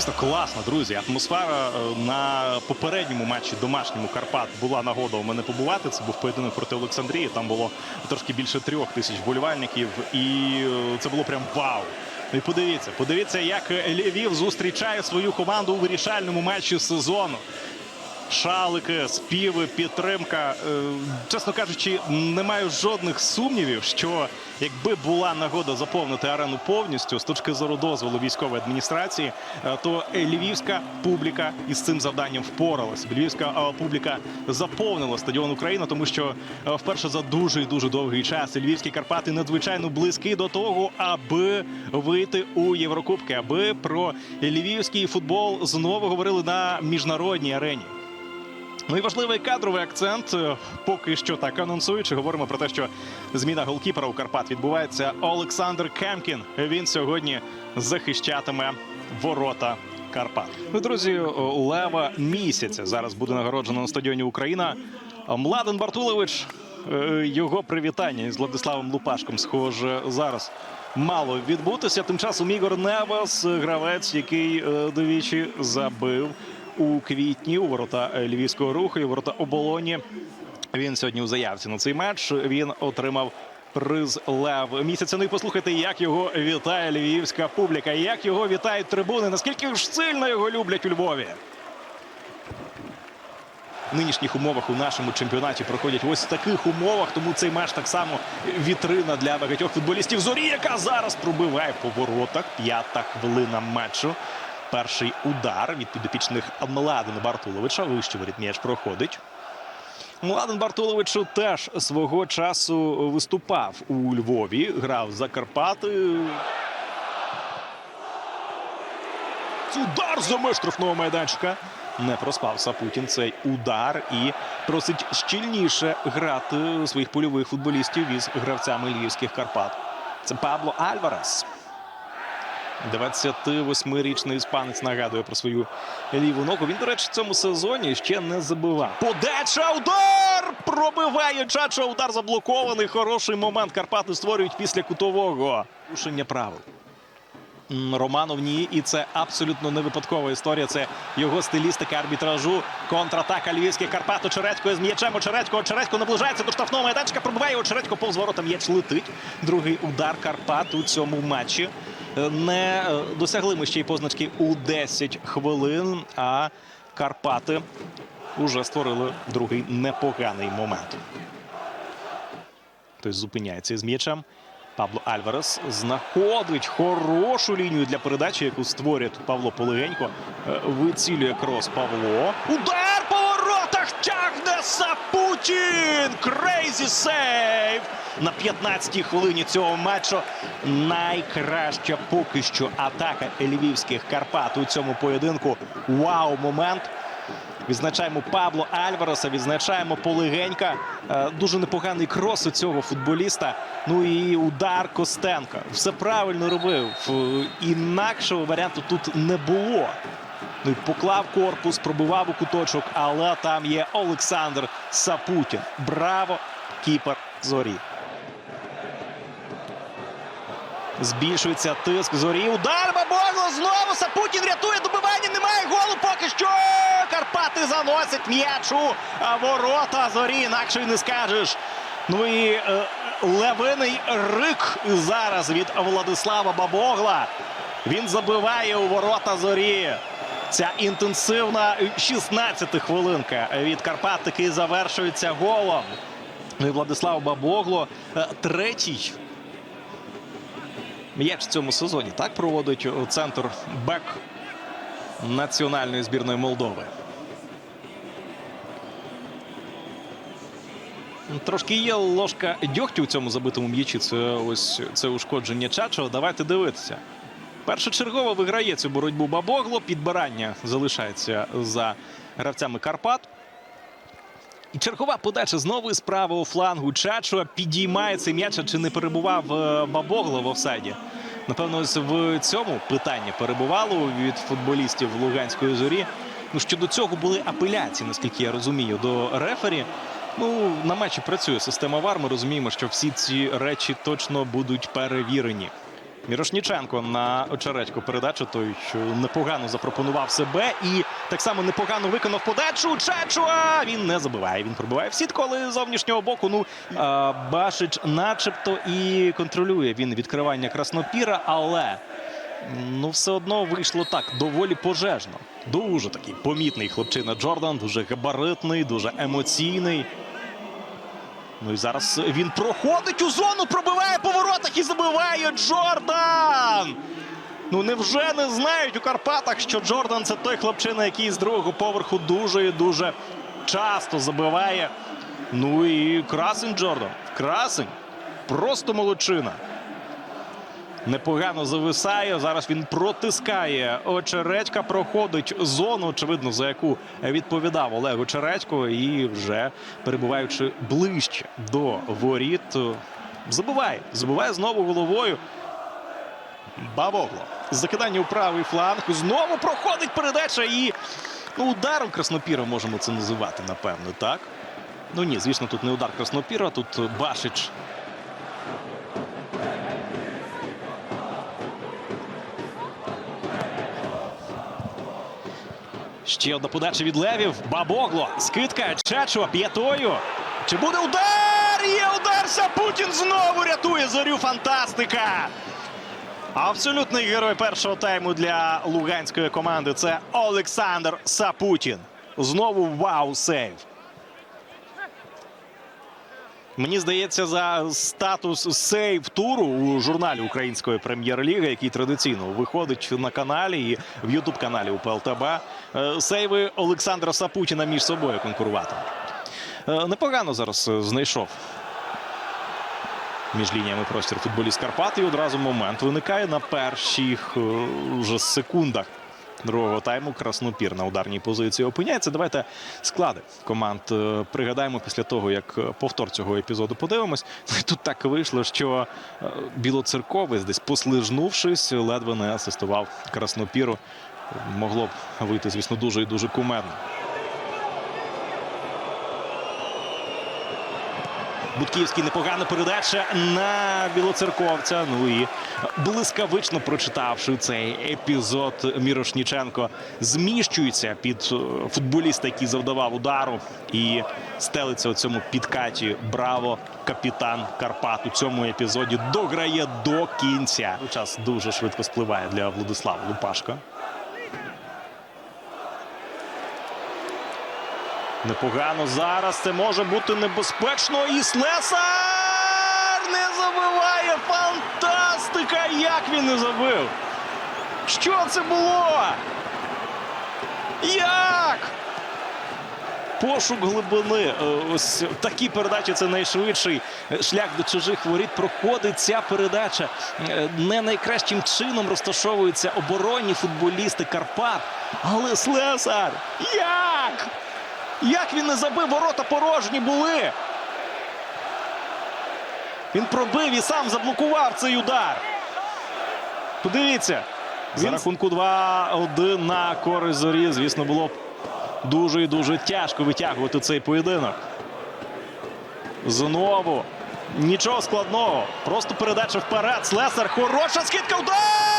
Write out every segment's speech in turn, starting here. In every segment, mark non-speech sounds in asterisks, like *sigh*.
Дійсно класно, друзі. Атмосфера е, на попередньому матчі домашньому Карпат була нагода у мене побувати. Це був поєдинок проти Олександрії. Там було трошки більше трьох тисяч болівальників, і е, це було прям вау. Ну і подивіться, подивіться, як Львів зустрічає свою команду у вирішальному матчі сезону. Шалики, співи, підтримка. Е, Чесно кажучи, не маю жодних сумнівів, що якби була нагода заповнити арену повністю з точки зору дозволу військової адміністрації, е, то львівська публіка із цим завданням впоралась. Львівська е, публіка заповнила стадіон Україна, тому що вперше за дуже і дуже довгий час львівські Карпати надзвичайно близькі до того, аби вийти у Єврокубки, аби про львівський футбол знову говорили на міжнародній арені. Ну і важливий кадровий акцент. Е, Поки що так анонсуючи, говоримо про те, що зміна голкіпера у Карпат відбувається. Олександр Кемкін. Він сьогодні захищатиме ворота Карпат. Ну, друзі, лева місяця зараз буде нагороджено на стадіоні Україна. Младен Бартулович. е, Його привітання із Владиславом Лупашком, схоже, зараз мало відбутися. Тим часом Ігор Невес, гравець, який е, двічі забив у квітні у ворота е, львівського руху і ворота оболоні. Він сьогодні у заявці на цей матч. Він отримав приз Лев місяця. Ну і послухайте, як його вітає львівська публіка, як його вітають трибуни. Наскільки ж сильно його люблять у Львові. В нинішніх умовах у нашому чемпіонаті проходять ось в таких умовах. Тому цей матч так само вітрина для багатьох футболістів. Зорі, яка зараз пробиває по воротах. П'ята хвилина матчу. Перший удар від підопічних Младена Бартуловича. Вище воріт м'яч проходить. Младен Бартулович теж свого часу виступав у Львові, грав за Карпати. Удар за меж штрафного майданчика. Не проспав Сапутін цей удар і просить щільніше грати своїх польових футболістів із гравцями львівських Карпат. Це Пабло Альварес. 28-річний іспанець нагадує про свою ліву ногу. Він, до речі, в цьому сезоні ще не забивав. Подача удар! Пробиває Чача. Удар заблокований. Хороший момент. Карпати створюють після кутового. Рушення правил. Романов ні, і це абсолютно не випадкова історія. Це його стилістика арбітражу. Контратака львівських Карпат. Очередько з м'ячем. Очередько. Очередько наближається до штрафного майданчика. Пробиває Очередько повз ворота. М'яч летить. Другий удар Карпат у цьому матчі. Е, Не е, досягли ми ще й позначки у 10 хвилин. А Карпати вже створили другий непоганий момент. Хтось зупиняється із м'ячем. Пабло Альварес знаходить хорошу лінію для передачі, яку створює тут Павло Полегенько. Е, Вицілює крос Павло. Удар по воротах тягне Сапутін! Крейзі сейв! На 15-й хвилині цього матчу найкраща поки що атака львівських Карпат у цьому поєдинку. Вау, момент. Відзначаємо Пабло Альвареса, відзначаємо Полегенька. Е, Дуже непоганий крос у цього футболіста. Ну і удар Костенка. Все правильно робив. Інакшого варіанту тут не було. Ну і поклав корпус, пробивав у куточок, але там є Олександр Сапутін. Браво! Кіпер зорі. Збільшується тиск зорі. Удар Бабогло знову Сапутін рятує добивання. Немає голу поки що. Карпати заносять м'яч у а, ворота зорі. Інакше й не скажеш. Ну і е, левиний рик зараз від Владислава Бабогла. Він забиває у ворота зорі. Ця інтенсивна 16 хвилинка від Карпат таки завершується голом. Ну і Владислав Бабогло е, третій м'яч в цьому сезоні. Так проводить центр бек національної збірної Молдови. Трошки є ложка дьогтю у цьому забитому м'ячі. Це ось це ушкодження Чачо. Давайте дивитися. Першочергово виграє цю боротьбу Бабогло. Підбирання залишається за гравцями Карпат. І чергова подача знову з правого флангу. Чачо підіймає цей м'яч, чи не перебував е, Бабогло в офсайді. Напевно, ось в цьому питання перебувало від футболістів Луганської зорі. Ну, щодо цього були апеляції, наскільки я розумію, до рефері. Ну, на матчі працює система ВАР. Ми розуміємо, що всі ці речі точно будуть перевірені. Мірошніченко на очередьку передачу. Той що непогано запропонував себе і так само непогано виконав подачу. Чачуа він не забиває. Він пробиває в сітку, але зовнішнього боку. Ну Башич, начебто, і контролює він відкривання краснопіра, але ну все одно вийшло так доволі пожежно. Дуже такий помітний хлопчина Джордан, дуже габаритний, дуже емоційний. Ну і зараз він проходить у зону, пробиває по воротах і забиває Джордан. Ну невже не знають у Карпатах, що Джордан це той хлопчина, який з другого поверху дуже і дуже часто забиває. Ну і красень Джордан. Красень. Просто молодчина. Непогано зависає. Зараз він протискає. Очередька проходить зону, очевидно, за яку відповідав Олег Очередько. І вже перебуваючи ближче до воріт, забиває. Забиває знову головою. Бавогло. Закидання у правий фланг. Знову проходить передача і ну, ударом Краснопіра можемо це називати, напевно, так? Ну ні, звісно, тут не удар Краснопіра, тут Башич Ще одна подача від Левів. Бабогло. Скидка. Чачо п'ятою. Чи буде удар? Є удар! Сапутін знову рятує зорю. Фантастика! Абсолютний герой першого тайму для луганської команди. Це Олександр Сапутін. Знову вау сейв. Мені здається, за статус сейв туру у журналі Української прем'єр-ліги, який традиційно виходить на каналі і в Ютуб каналі УПЛТБ, е, сейви Олександра Сапутіна між собою конкурувати. Непогано зараз е, знайшов між лініями простір футболіст Карпат. І одразу момент виникає на перших е, вже секундах другого тайму. Краснопір на ударній позиції опиняється. Давайте склади команд е, пригадаємо після того, як е, повтор цього епізоду подивимось. *laughs* Тут так вийшло, що е, білоцерковець, десь послижнувшись, ледве не асистував Краснопіру. Могло б вийти, звісно, дуже і дуже кумедно. Будківський непогана передача на білоцерковця. Ну і блискавично прочитавши цей епізод, Мірошніченко зміщується під е, футболіста, який завдавав удару, і стелиться у цьому підкаті. Браво! Капітан Карпат у цьому епізоді дограє до кінця. Час дуже швидко спливає для Владислава Лупашка. Непогано зараз це може бути небезпечно. І Слесар не забиває. Фантастика! Як він не забив? Що це було? Як? Пошук глибини. Е, Ось такі передачі це найшвидший шлях до чужих воріт. Проходить ця передача. Е, Не найкращим чином розташовуються оборонні футболісти Карпат. Але Слесар! Як? Як він не забив, ворота порожні були. Він пробив і сам заблокував цей удар. Подивіться. За рахунку 2-1 на користь зорі. Звісно, було б дуже і дуже тяжко витягувати цей поєдинок. Знову. Нічого складного. Просто передача вперед. Слесар. Хороша скидка. Удар!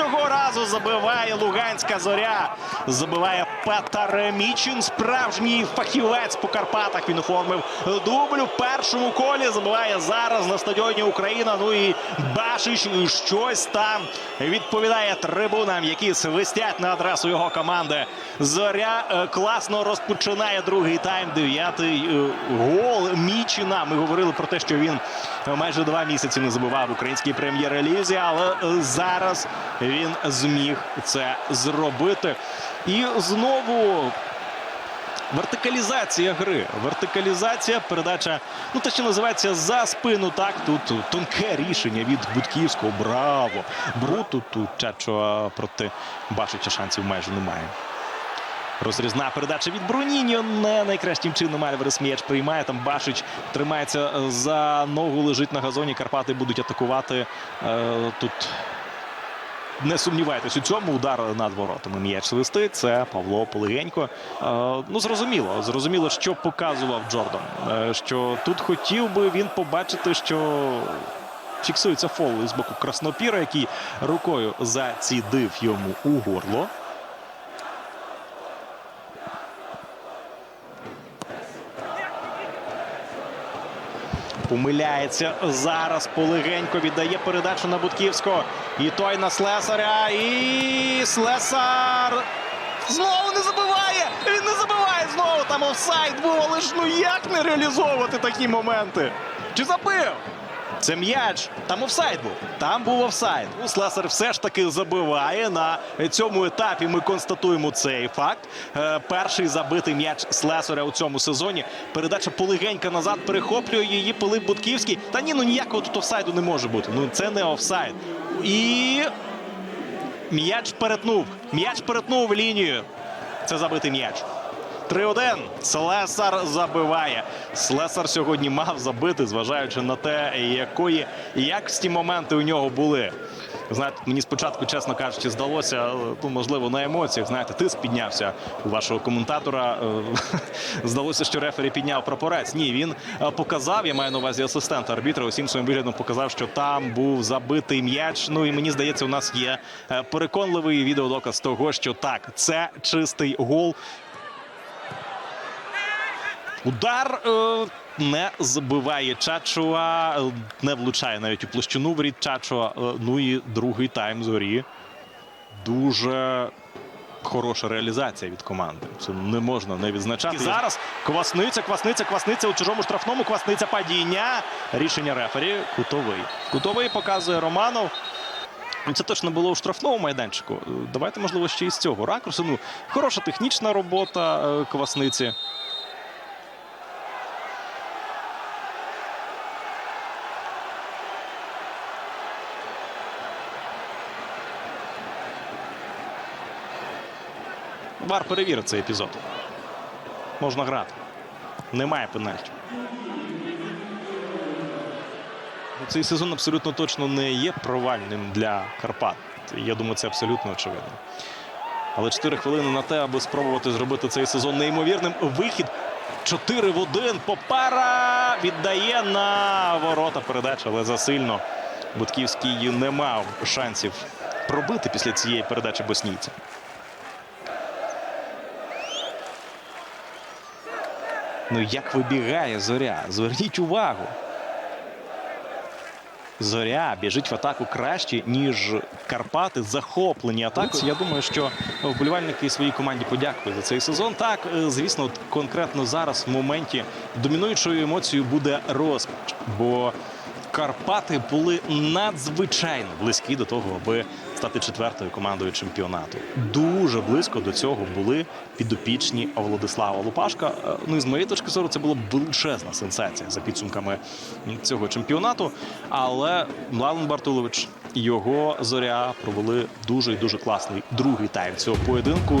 Цього разу забиває Луганська зоря. Забиває Патаремічин. Справжній фахівець по Карпатах. Він оформив дублю першому колі. Забиває зараз на стадіоні Україна. Ну і Башич щось там відповідає трибунам, які свистять на адресу його команди. Зоря е, класно розпочинає другий тайм. Дев'ятий е, гол Мічина. Ми говорили про те, що він майже два місяці не забивав в українській прем'єр-лізі, але е, зараз він зміг це зробити. І знову вертикалізація гри. Вертикалізація, передача, ну те, що називається за спину. Так, тут тонке рішення від Будківського. Браво! Бруту тут Чачо проти Башича шансів майже немає. Розрізна передача від Бруніньо. Не найкращим чином Альварес м'яч приймає. Там Башич тримається за ногу, лежить на газоні. Карпати будуть атакувати. Е, тут не сумнівайтесь у цьому удар над воротами. М'яч свистить. Це Павло Полегенько. Е, ну зрозуміло, зрозуміло, що показував Джордан. Е, що тут хотів би він побачити, що Фіксується фол з боку Краснопіра, який рукою зацідив йому у горло. Помиляється зараз. Полегенько віддає передачу на Будківського. І той на Слесаря. І Слесар знову не забиває. Він не забиває знову. Там офсайд був. Але ж ну як не реалізовувати такі моменти? Чи забив? Це м'яч. Там офсайд був. Там був офсайд. Слесар все ж таки забиває. На цьому етапі ми констатуємо цей факт. Е, перший забитий м'яч Слесаря у цьому сезоні. Передача полегенька назад перехоплює її Пилип Будківський. Та ні, ну ніякого тут офсайду не може бути. Ну це не офсайд. І м'яч перетнув. М'яч перетнув лінію. Це забитий м'яч. 3-1. Слесар забиває. Слесар сьогодні мав забити, зважаючи на те, якої якісні моменти у нього були. Знаєте, мені спочатку, чесно кажучи, здалося, ну, можливо, на емоціях. Знаєте, тиск піднявся у вашого коментатора. Е, *laughs* Здалося, що рефері підняв прапорець. Ні, він е, показав, я маю на увазі асистента арбітра, усім своїм виглядом показав, що там був забитий м'яч. Ну і мені здається, у нас є е, переконливий відеодоказ того, що так, це чистий гол. Удар е, не забиває Чачуа, е, не влучає навіть у площину воріт Чачуа. Е, ну і другий тайм зорі. Дуже хороша реалізація від команди. Це не можна не відзначати. І зараз квасниця, квасниця, квасниця у чужому штрафному. Квасниця падіння. Рішення рефері. Кутовий. Кутовий показує Романов. Це точно було у штрафному майданчику. Давайте, можливо, ще із цього ракурсу. Ну, хороша технічна робота квасниці. Вар перевірив цей епізод. Можна грати. Немає пенальті. Цей сезон абсолютно точно не є провальним для Карпат. Я думаю, це абсолютно очевидно. Але 4 хвилини на те, аби спробувати зробити цей сезон неймовірним. Вихід 4 в 1. Попара віддає на ворота передача, але засильно. Будківський не мав шансів пробити після цієї передачі боснійця. Ну як вибігає зоря? Зверніть увагу. Зоря біжить в атаку краще, ніж Карпати. Захоплені атакою. Я думаю, що вболівальники своїй команді подякують за цей сезон. Так, е, звісно, конкретно зараз в моменті домінуючою емоцією буде розпач, бо Карпати були надзвичайно близькі до того, аби стати четвертою командою чемпіонату. Дуже близько до цього були підопічні Владислава Лупашка. Е, Ну і з моєї точки зору, це була величезна сенсація за підсумками цього чемпіонату. Але Млан Бартулович і його зоря провели дуже і дуже класний другий тайм цього поєдинку.